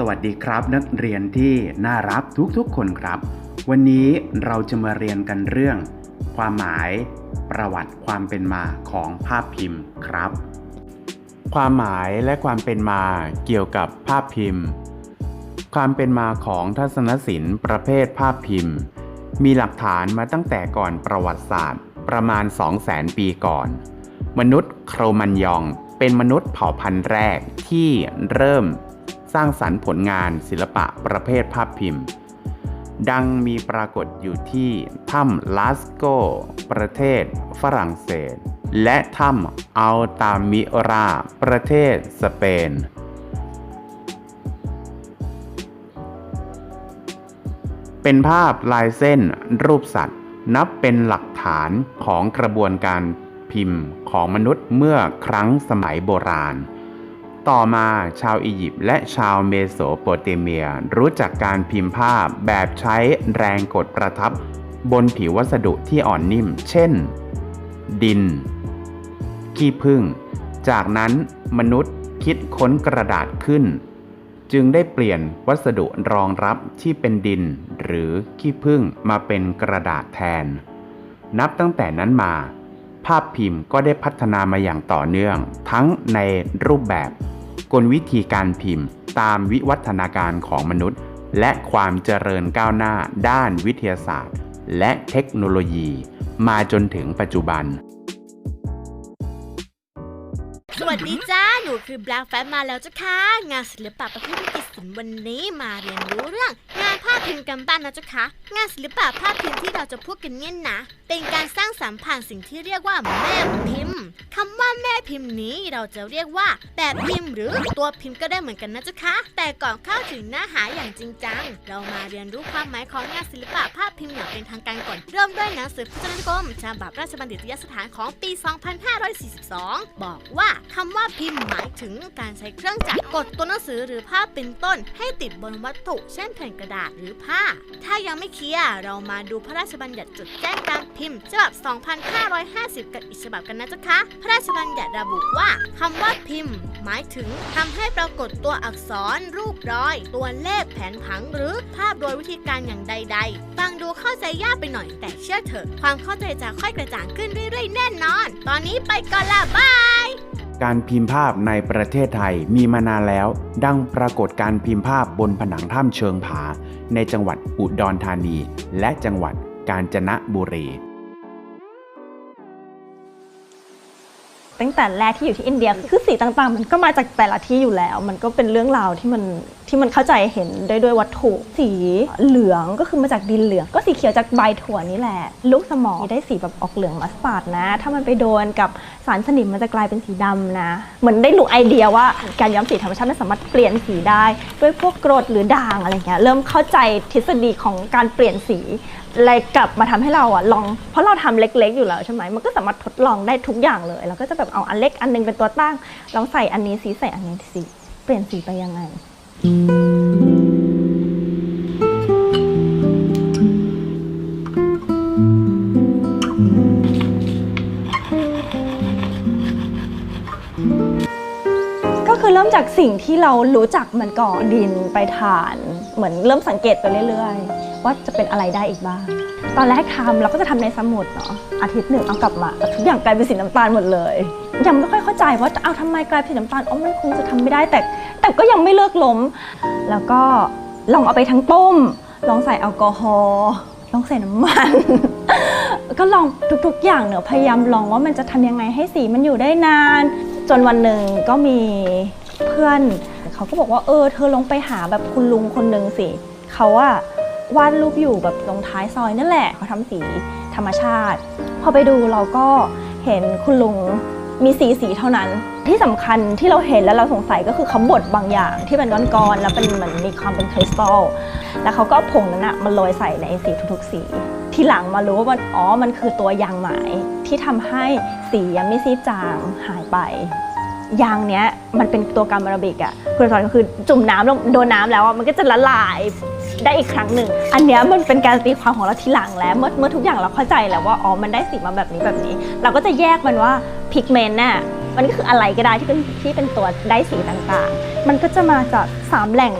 สวัสดีครับ นักเรียนที่น่ารักทุกๆ คนครับ วันนี้เราจะมาเรียนกันเรื่อง ความหมาย ประวัติความเป็นมาของภาพพิมพ์ครับ ความหมายและความเป็นมาเกี่ยวกับภาพพิมพ์ ความเป็นมาของทัศนศิลป์ประเภทภาพพิมพ์ มีหลักฐานมาตั้งแต่ก่อนประวัติศาสตร์ ประมาณ 200,000 ปีก่อน มนุษย์โครมันยองเป็นมนุษย์เผ่าพันธุ์แรกที่เริ่ม สร้างสรรค์ผลงานศิลปะประเภทภาพพิมพ์ ดังมีปรากฏอยู่ที่ถ้ำลาสโก ประเทศฝรั่งเศส และถ้ำอัลตามิรา ประเทศสเปนเป็นภาพลายเส้นรูปสัตว์ นับเป็นหลักฐานของกระบวนการพิมพ์ของมนุษย์เมื่อครั้งสมัยโบราณ ต่อมาชาวอียิปต์และชาวเมโสโปเตเมีย รู้จักการพิมพ์ภาพแบบใช้แรงกดประทับบนผิววัสดุที่อ่อนนิ่ม เช่น ดิน ขี้ผึ้ง จากนั้นมนุษย์คิดค้นกระดาษขึ้น จึงได้เปลี่ยนวัสดุรองรับที่เป็นดิน หรือขี้ผึ้งมาเป็นกระดาษแทน นับตั้งแต่นั้นมาภาพพิมพ์ก็ได้พัฒนามาอย่างต่อเนื่อง ทั้งในรูปแบบ กลวิธีการพิมพ์ ตามวิวัฒนาการของมนุษย์ และความเจริญก้าวหน้าด้านวิทยาศาสตร์ และเทคโนโลยี มาจนถึงปัจจุบัน นูคือ Black f a t มาแล้วจ้าค่ะ งานศิลปะประเภทวิจิตศิลป์วันนี้มาเรียนรู้เรื่อง งานภาพพิมพ์กันบ้านนะจ้าค่ะ งานศิลปะภาพพิมพ์ที่เราจะพูดกันเนี่ยนะ เป็นการสร้างสรรค์ผ่านสิ่งที่เรียกว่าแม่พิมพ์คำว่าแม่พิมพ์นี้เราจะเรียกว่าแบบพิมพ์หรือตัวพิมพ์ก็ได้เหมือนกันนะจ้าค่ะแต่ก่อนเข้าถึงเนื้อหาอย่างจริงจัง เรามาเรียนรู้ความหมายของงานศิลปะภาพพิมพ์อย่างเป็นทางการก่อน เริ่มด้วยหนังสือพจนานุกรมฉบับราชบัณฑิตยสถานของปี 2542 บอกว่าคำว่าพิมพ์หมายถึงการใช้เครื่องจักรกดตัวหนังสือหรือภาพเป็นต้น ให้ติดบนวัตถุ เช่นแผ่นกระดาษหรือผ้า ถ้ายังไม่เคลียร์เรามาดูพระราชบัญญัติจดแจ้งการพิมพ์ ฉบับ 2550 กับอีกฉบับกันนะจ๊ะคะ พระราชบัญญัติระบุว่าคำว่าพิมพ์ หมายถึงทำให้ปรากฏตัวอักษร รูปรอย ตัวเลขแผนผังหรือภาพโดยวิธีการอย่างใด ๆ ฟังดูเข้าใจยากไปหน่อยแต่เชื่อเถอะ ความเข้าใจจะค่อยกระจ่างขึ้นเรื่อยๆแน่นอน ตอนนี้ไปก่อนละบาย การพิมพ์ภาพในประเทศไทยมีมานานแล้ว ดังปรากฏการพิมพ์ภาพบนผนังถ้ำเชิงผา ในจังหวัดอุดรธานี และจังหวัดกาญจนบุรี ตั้งแต่แรกที่อยู่ที่อินเดียคือสีต่างๆ มันก็มาจากแต่ละที่อยู่แล้ว มันก็เป็นเรื่องราวที่มันที่มันเข้าใจเห็นได้ด้วยวัตถุ สีเหลืองก็คือมาจากดินเหลือง ก็สีเขียวจากใบถั่วนี่แหละ ลูกสมองได้สีแบบออกเหลืองมัสตาร์ดนะ ถ้ามันไปโดนกับ สารสนิมมันจะกลายเป็นสีดำนะ เหมือนได้รู้ไอเดียว่าการย้อมสีธรรมชาติมันสามารถเปลี่ยนสีได้ ด้วยพวกกรดหรือด่างอะไรเงี้ยเริ่มเข้าใจทฤษฎีของการเปลี่ยนสีเลยกลับมาทำให้เราอะลอง เพราะเราทำเล็ก ๆ อยู่แล้วใช่ไหมมันก็สามารถทดลองได้ทุกอย่างเลยเราก็จะแบบเอาอันเล็กอันหนึงเป็นตัวตั้งลองใส่อันนี้สีใส่อันนี้สีเปลี่ยนสีไปยังไง ก็คือเริ่มจากสิ่งที่เรารู้จักมันก่อนดินไปทาน เหมือนเริ่มสังเกตไปเรื่อยๆ ว่าจะเป็นอะไรได้อีกบ้าง ตอนแรกทำเราก็จะทำในสมุดเนาะอาทิตย์หนึ่งเอากลับมาทุกอย่างกลายเป็นสีน้ำตาลหมดเลย ยังไม่ค่อยเข้าใจว่าเอาทำไมกลายเป็นสีน้ำตาลอ๋อมันคงจะทำไม่ได้แต่ แต่ก็ยังไม่เลิกล้ม แล้วก็ลองเอาไปทั้งต้ม ลองใส่แอลกอฮอล์ลองใส่น้ำมัน ก็ลองทุกๆอย่างเนอะพยายามลองว่ามันจะทำยังไงให้สีมันอยู่ได้นาน จนวันหนึ่งก็มีเพื่อนเขาก็บอกว่าเออ เธอลงไปหาแบบคุณลุงคนหนึ่งสิเขาอะวาดรูปอยู่แบบตรงท้ายซอยนั่นแหละเขาทำสีธรรมชาติ พอไปดูเราก็เห็นคุณลุง มีสีสีเท่านั้น ที่สำคัญที่เราเห็นแล้วเราสงสัยก็คือเขาบดบางอย่างที่เป็นก้อนๆแล้วเป็นเหมือนมีความเป็นคริสตัลแล้วเขาก็ผงนั้นอะมาโรยใส่ในสีทุกๆ สี ทีหลังมารู้ว่ามันอ๋อมันคือตัวยางหมที่ทำให้สียังไม่ซีดจางหายไปยางเนี้ยมันเป็นตัวกรรมอาราบิกอะคุณสอนก็คือจุ่มน้ำลงโดนน้ำแล้วมันก็จะละลาย ได้อีกครั้งหนึ่ง อันเนี้ยมันเป็นการตีความของเราทีหลังแล้ว เมื่อเมื่อทุกอย่างเราเข้าใจแล้วว่าอ๋อมันได้สีมาแบบนี้แบบนี้ เราก็จะแยกมันว่าพิกเมนต์น่ะมันก็คืออะไรก็ได้ที่เป็นที่เป็นตัวได้สีต่างๆ มันก็จะมาจากสามแหล่ง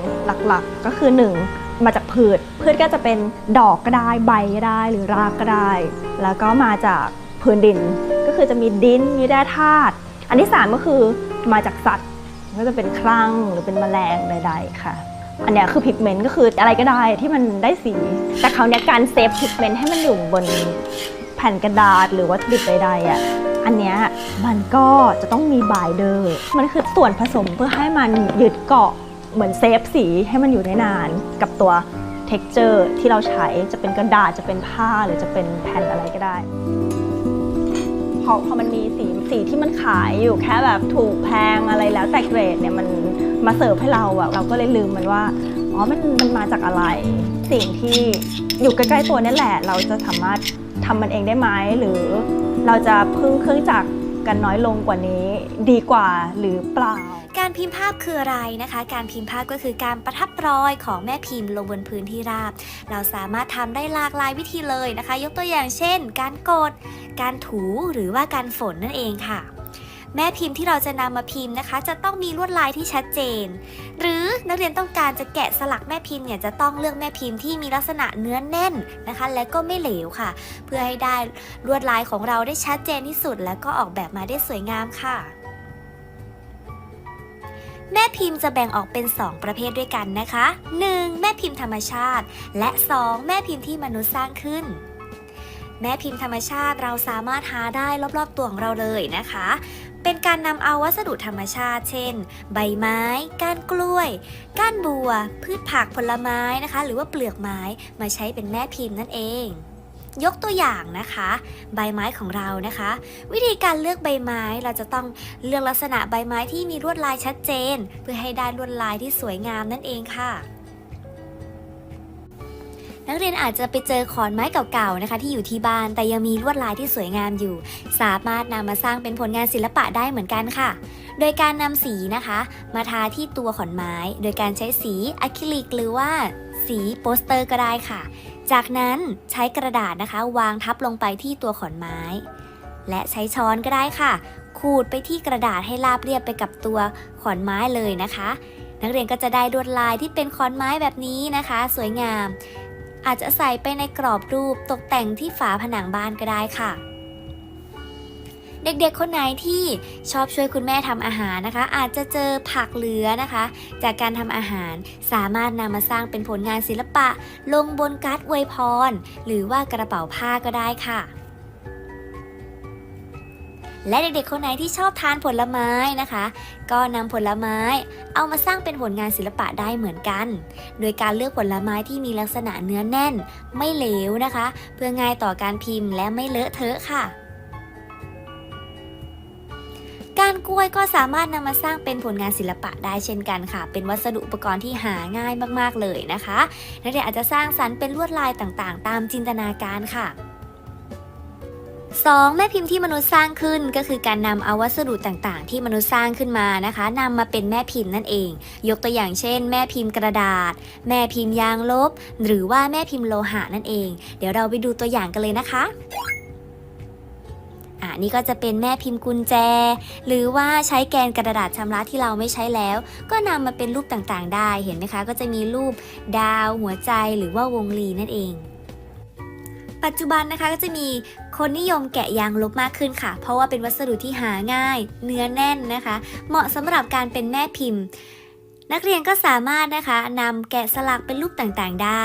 หลักๆ ก็คือหนึ่งมาจากพืช พืชก็จะเป็นดอกก็ได้ใบก็ได้หรือรากก็ได้ แล้วก็มาจากพื้นดิน ก็คือจะมีดินมีแร่ธาตุ อันที่สามก็คือมาจากสัตว์ ก็จะเป็นครั่งหรือเป็นแมลงใดๆค่ะ อันเนี้ยคือพิกเมนต์ก็คืออะไรก็ได้ที่มันได้สี แต่คราวเนี้ยการเซฟพิกเมนต์ให้มันอยู่บนแผ่นกระดาษหรือวัตถุดิบใดๆอะอันเนี้ยมันก็จะต้องมีบายเดอร์มันคือส่วนผสมเพื่อให้มันยึดเกาะเหมือนเซฟสีให้มันอยู่ได้นานกับตัว texture ที่เราใช้จะเป็นกระดาษจะเป็นผ้าหรือจะเป็นแผ่นอะไรก็ได้ อพอมันมีสีสีที่มันขายอยู่แค่แบบถูกแพงอะไรแล้วแต่เกรดเนี่ยมันมาเสิร์ฟให้เราอะเราก็เลยลืมมันว่าอ๋อมันมันมาจากอะไร สิ่งที่อยู่ใกล้ๆตัวนี่แหละ เราจะสามารถทำมันเองได้ไหมหรือเราจะพึ่งเครื่องจักรกันน้อยลงกว่านี้ดีกว่าหรือเปล่า การพิมพ์ภาพคืออะไรนะคะ การพิมพ์ภาพก็คือการประทับรอยของแม่พิมพ์ลงบนพื้นที่ราบ เราสามารถทำได้หลากหลายวิธีเลยนะคะ ยกตัวอย่างเช่น การกด การถูหรือว่าการฝนนั่นเองค่ะแม่พิมพ์ที่เราจะนำมาพิมพ์นะคะ จะต้องมีลวดลายที่ชัดเจน หรือนักเรียนต้องการจะแกะสลักแม่พิมพ์เนี่ยจะต้องเลือกแม่พิมพ์ที่มีลักษณะเนื้อแน่นนะคะ และก็ไม่เหลวค่ะ เพื่อให้ได้ลวดลายของเราได้ชัดเจนที่สุด และก็ออกแบบมาได้สวยงามค่ะ แม่พิมพ์จะแบ่งออกเป็น 2 ประเภทด้วยกันนะคะ 1. แม่พิมพ์ธรรมชาติ และ 2. แม่พิมพ์ที่มนุษย์สร้างขึ้น แม่พิมพ์ธรรมชาติเราสามารถหาได้รอบๆตัวของเราเลยนะคะ เป็นการนำเอาวัสดุธรรมชาติ เช่น ใบไม้ ก้านกล้วย ก้านบัว พืชผักผลไม้นะคะ หรือว่าเปลือกไม้มาใช้เป็นแม่พิมพ์นั่นเอง ยกตัวอย่างนะคะ ใบไม้ของเรานะคะ วิธีการเลือกใบไม้เราจะต้องเลือกลักษณะใบไม้ที่มีลวดลายชัดเจน เพื่อให้ได้ลวดลายที่สวยงามนั่นเองค่ะนักเรียนอาจจะไปเจอขอนไม้เก่าๆนะคะ ที่อยู่ที่บ้านแต่ยังมีลวดลายที่สวยงามอยู่ สามารถนำมาสร้างเป็นผลงานศิลปะได้เหมือนกันค่ะ โดยการนำสีนะคะ มาทาที่ตัวขอนไม้ โดยการใช้สีอะคริลิกหรือว่าสีโปสเตอร์ก็ได้ค่ะ จากนั้นใช้กระดาษนะคะ วางทับลงไปที่ตัวขอนไม้ และใช้ช้อนก็ได้ค่ะ ขูดไปที่กระดาษให้ราบเรียบไปกับตัวขอนไม้เลยนะคะ นักเรียนก็จะได้ลวดลายที่เป็นขอนไม้แบบนี้นะคะ สวยงาม อาจจะใส่ไปในกรอบรูปตกแต่งที่ฝาผนังบ้านก็ได้ค่ะ เด็กๆคนไหนที่ชอบช่วยคุณแม่ทำอาหารนะคะ อาจจะเจอผักเหลือนะคะ จากการทำอาหารสามารถนำมาสร้างเป็นผลงานศิลปะ ลงบนการ์ดอวยพร หรือว่ากระเป๋าผ้าก็ได้ค่ะและเด็กๆ คนไหนที่ชอบทานผลไม้นะคะ ก็นำผลไม้เอามาสร้างเป็นผลงานศิลปะได้เหมือนกัน โดยการเลือกผลไม้ที่มีลักษณะเนื้อแน่น ไม่เหลวนะคะ เพื่อง่ายต่อการพิมพ์และไม่เลอะเทอะค่ะารกล้วยก็สามารถนำมาสร้างเป็นผลงานศิลปะได้เช่นกันค่ะ เป็นวัสดุอุปกรณ์ที่หาง่ายมากๆเลยนะคะนักเรียนอาจจะสร้างสรรค์เป็นลวดลายต่างๆ ตามจินตนาการค่ะ 2. แม่พิมพ์ที่มนุษย์สร้างขึ้นก็คือการนำเอาวัสดุต่างๆ ที่มนุษย์สร้างขึ้นมานะคะนำมาเป็นแม่พิมพ์นั่นเอง ยกตัวอย่างเช่น แม่พิมพ์กระดาษ แม่พิมพ์ยางลบ หรือว่าแม่พิมพ์โลหะนั่นเอง เดี๋ยวเราไปดูตัวอย่างกันเลยนะคะ อ่านี่ก็จะเป็นแม่พิมพ์กุญแจ หรือว่าใช้แกนกระดาษชำระที่เราไม่ใช้แล้ว ก็นำมาเป็นรูปต่างๆ ได้เห็นไหมคะ ก็จะมีรูปดาว หัวใจหรือว่าวงลีนั่นเองปัจจุบันนะคะก็จะมีคนนิยมแกะยางลบมากขึ้นค่ะ เพราะว่าเป็นวัสดุที่หาง่าย เนื้อแน่นนะคะ เหมาะสำหรับการเป็นแม่พิมพ์ นักเรียนก็สามารถนะคะนำแกะสลักเป็นรูปต่างๆ ได้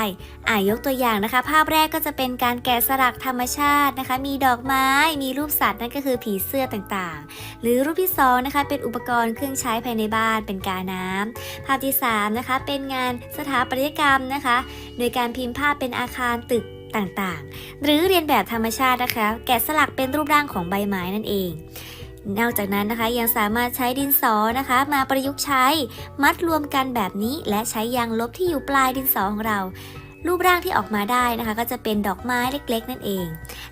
อ่ายกตัวอย่างนะคะ ภาพแรกก็จะเป็นการแกะสลักธรรมชาตินะคะ มีดอกไม้ มีรูปสัตว์นั่นก็คือผีเสื้อต่างๆ หรือรูปที่สองนะคะเป็นอุปกรณ์เครื่องใช้ภายในบ้านเป็นกาน้ำภาพที่สามนะคะเป็นงานสถาปัตยกรรมนะคะ โดยการพิมพ์ภาพเป็นอาคารตึกต่างๆ หรือเรียนแบบธรรมชาตินะคะ แกะสลักเป็นรูปร่างของใบไม้นั่นเอง นอกจากนั้นนะคะยังสามารถใช้ดินสอนะคะ มาประยุกต์ใช้ มัดรวมกันแบบนี้และใช้ยางลบที่อยู่ปลายดินสอของเรา รูปร่างที่ออกมาได้นะคะ ก็จะเป็นดอกไม้เล็ก ๆ นั่นเอง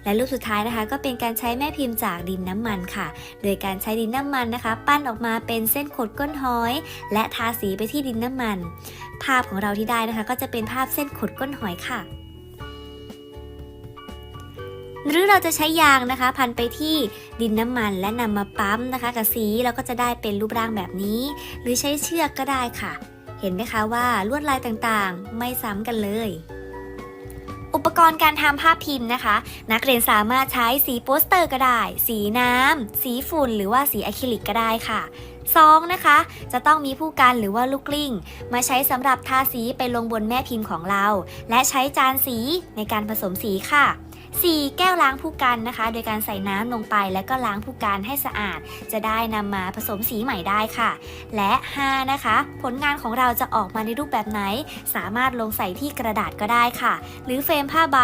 และรูปสุดท้ายนะคะก็เป็นการใช้แม่พิมพ์จากดินน้ำมันค่ะ โดยการใช้ดินน้ำมันนะคะ ปั้นออกมาเป็นเส้นขดก้นหอย และทาสีไปที่ดินน้ำมัน ภาพของเราที่ได้นะคะ ก็จะเป็นภาพเส้นขดก้นหอยค่ะ หรือเราจะใช้ยางนะคะ พันไปที่ดินน้ำมันและนำมาปั๊มนะคะ กับสีเราก็จะได้เป็นรูปร่างแบบนี้ หรือใช้เชือกก็ได้ค่ะ เห็นไหมคะว่าลวดลายต่างๆ ไม่ซ้ำกันเลยอุปกรณ์การทำภาพพิมพ์นะคะ นักเรียนสามารถใช้สีโปสเตอร์ก็ได้ สีน้ำ สีฝุ่น หรือว่าสีอะคริลิกก็ได้ค่ะ 2. นะคะ จะต้องมีผู้กันหรือว่าลูกกลิ้ง มาใช้สำหรับทาสีไปลงบนแม่พิมพ์ของเรา และใช้จานสีในการผสมสีค่ะ 4. แก้วล้างผู้กันนะคะ โดยการใส่น้ำลงไปแล้วก็ล้างผู้กันให้สะอาด จะได้นำมาผสมสีใหม่ได้ค่ะ และ 5 นะคะ ผลงานของเราจะออกมาในรูปแบบไหน สามารถลงใส่ที่กระดาษก็ได้ค่ะ หรือเฟรมผ้าใบ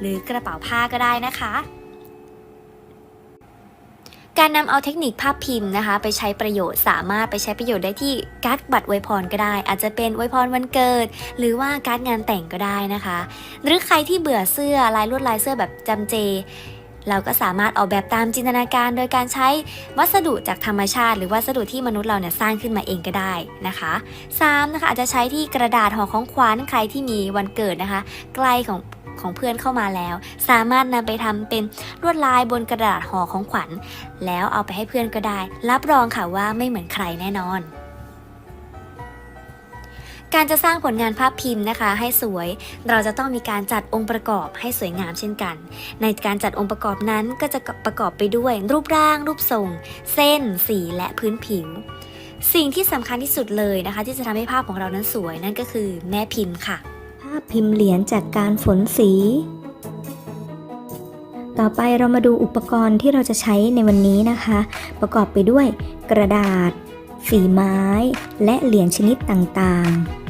หรือกระเป๋าผ้าก็ได้นะคะ การนำเอาเทคนิคภาพพิมพ์นะคะ ไปใช้ประโยชน์สามารถไปใช้ประโยชน์ได้ที่การ์ดบัตรอวพรก็ได้ อาจจะเป็นอวพรวันเกิด หรือว่าการ์ดงานแต่งก็ได้นะคะ หรือใครที่เบื่อเสื้อลายลวดลายเสื้อแบบจำเจ เราก็สามารถออกแบบตามจินตนาการ โดยการใช้วัสดุจากธรรมชาติ หรือวัสดุที่มนุษย์เราเนี่ยสร้างขึ้นมาเองก็ได้นะคะ3นะคะอาจจะใช้ที่กระดาษห่อของขวัญใครที่มีวันเกิดนะคะ ใกล้ของ ของเพื่อนเข้ามาแล้ว สามารถนำไปทำเป็นลวดลายบนกระดาษห่อของขวัญ แล้วเอาไปให้เพื่อนก็ได้ รับรองค่ะว่าไม่เหมือนใครแน่นอนการจะสร้างผลงานภาพพิมพ์นะคะ ให้สวย เราจะต้องมีการจัดองค์ประกอบให้สวยงามเช่นกัน ในการจัดองค์ประกอบนั้นก็จะประกอบไปด้วย รูปร่าง รูปทรง เส้น สีและพื้นผิว สิ่งที่สำคัญที่สุดเลยนะคะ ที่จะทำให้ภาพของเรานั้นสวยนั่นก็คือแม่พิมพ์ค่ะาพพิมพ์เหรียญจากการฝนสี ต่อไปเรามาดูอุปกรณ์ที่เราจะใช้ในวันนี้นะคะ ประกอบไปด้วย กระดาษ สีไม้ และเหรียญชนิดต่างๆ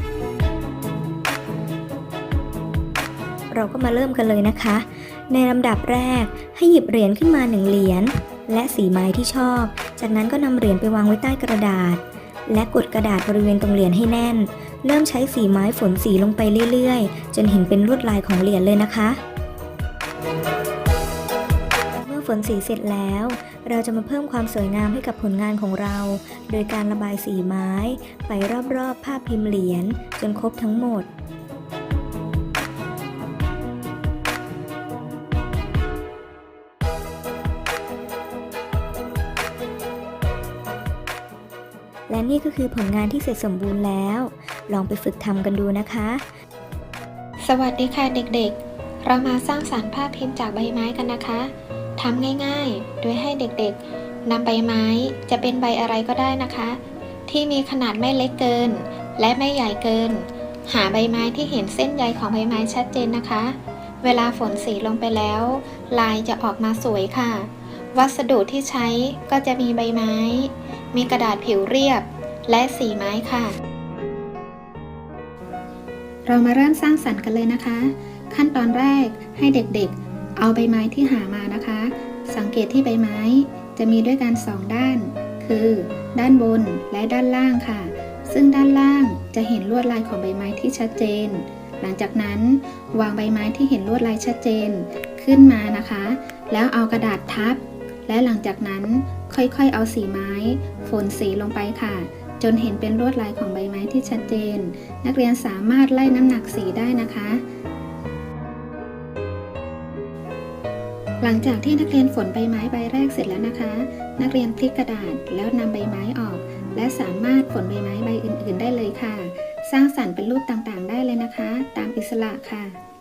เราก็มาเริ่มกันเลยนะคะ ในลำดับแรกให้หยิบเหรียญขึ้นมาหนึ่งเหรียญและสีไม้ที่ชอบ จากนั้นก็นำเหรียญไปวางไว้ใต้กระดาษ และกดกระดาษบริเวณตรงเหรียญให้แน่น เริ่มใช้สีไม้ฝนสีลงไปเรื่อยๆ จนเห็นเป็นลวดลายของเหรียญเลยนะคะ เมื่อฝนสีเสร็จแล้ว เราจะมาเพิ่มความสวยงามให้กับผลงานของเรา โดยการระบายสีไม้ ไปรอบๆภาพพิมพ์เหรียญจนครบทั้งหมดและนี่ก็คือผลงานที่เสร็จสมบูรณ์แล้ว ลองไปฝึกทำกันดูนะคะ สวัสดีค่ะเด็กๆ เรามาสร้างสารรค์ภาพพิมพ์จากใบไม้กันนะคะทำง่ายๆ โดยให้เด็กๆนำใบไม้จะเป็นใบอะไรก็ได้นะคะ ที่มีขนาดไม่เล็กเกิน และไม่ใหญ่เกิน หาใบไม้ที่เห็นเส้นใยของใบไม้ชัดเจนนะคะ เวลาฝนสีลงไปแล้ว ลายจะออกมาสวยค่ะ วัสดุที่ใช้ก็จะมีใบไม้ มีกระดาษผิวเรียบ และสีไม้ค่ะ เรามาเริ่มสร้างสรรค์กันเลยนะคะ ขั้นตอนแรกให้เด็กๆ เอาใบไม้ที่หามานะคะ สังเกตที่ใบไม้จะมีด้วยกันสองด้าน คือ ด้านบนและด้านล่างค่ะ ซึ่งด้านล่างจะเห็นลวดลายของใบไม้ที่ชัดเจน หลังจากนั้นวางใบไม้ที่เห็นลวดลายชัดเจนขึ้นมานะคะ แล้วเอากระดาษทับ และหลังจากนั้นค่อยๆ เอาสีไม้ฝนสีลงไปค่ะ จนเห็นเป็นลวดลายของใบไม้ที่ชัดเจน นักเรียนสามารถไล่น้ำหนักสีได้นะคะ หลังจากที่นักเรียนฝนใบไม้ใบแรกเสร็จแล้วนะคะ นักเรียนพลิกกระดาษแล้วนำใบไม้ออก และสามารถฝนใบไม้ใบอื่น ๆ ได้เลยค่ะ สร้างสรรค์เป็นรูปต่างๆ ได้เลยนะคะ ตามอิสระค่ะ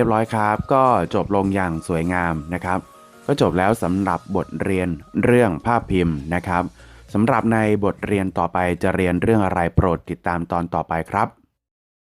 รียบร้อยครับ ก็จบลงอย่างสวยงามนะครับ ก็จบแล้วสำหรับบทเรียนเรื่องภาพพิมพ์นะครับสำหรับในบทเรียนต่อไปจะเรียนเรื่องอะไรโปรดติดตามตอนต่อไปครับ